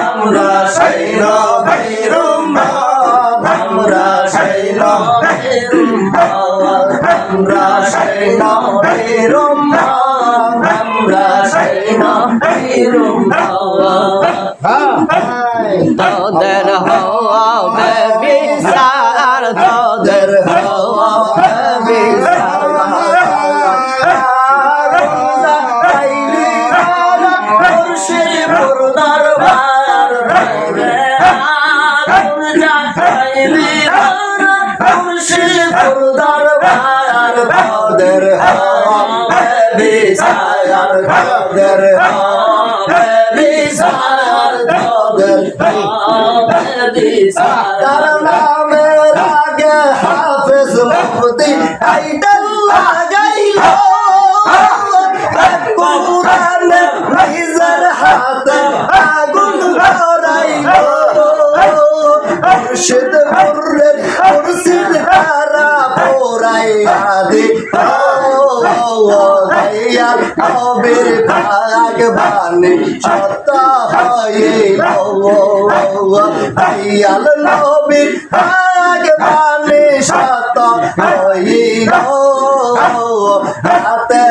আমরা নবীর উম্মত আমরা সেই নবীর উম্মত আমরা সেই নবীর উম্মত আমরা সেই নবীর তোদের হবে তার নামের আগে হাফেজ মুফতি টাইটেল ভাইয়া কবির ভাগ বানি সত হইল ভাইয়াল নবীর ভাগ বানি সত হইল হাতে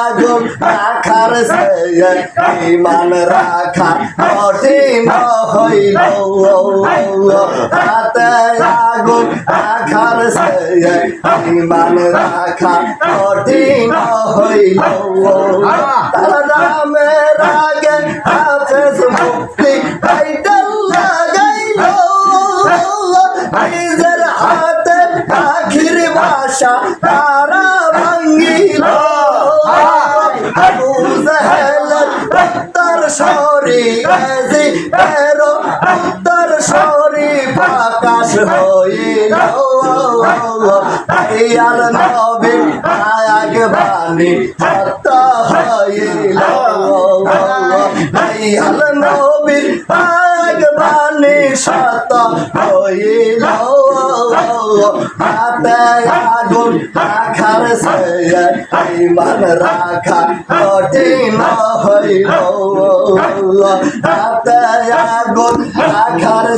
আগুন রাখার ইমান রাখা কঠিন হইল হাতে আগুন রাখার ইমান রাখা কঠিন হইল তার নামের আগে সরি এজি তেরো, উত্তর সরি প্রকাশ হইল। আইয়াল নবী আয়াগ বাণী সত্য হইল। আইয়াল নবী আয়াগ বাণী সত্য হইল। হাতে আগুন রাখার সে ইমান রাখা কঠিন। হাতে আগুন রাখার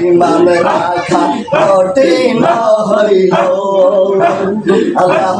ইমান রাখা কঠিন হইল আল্লাহ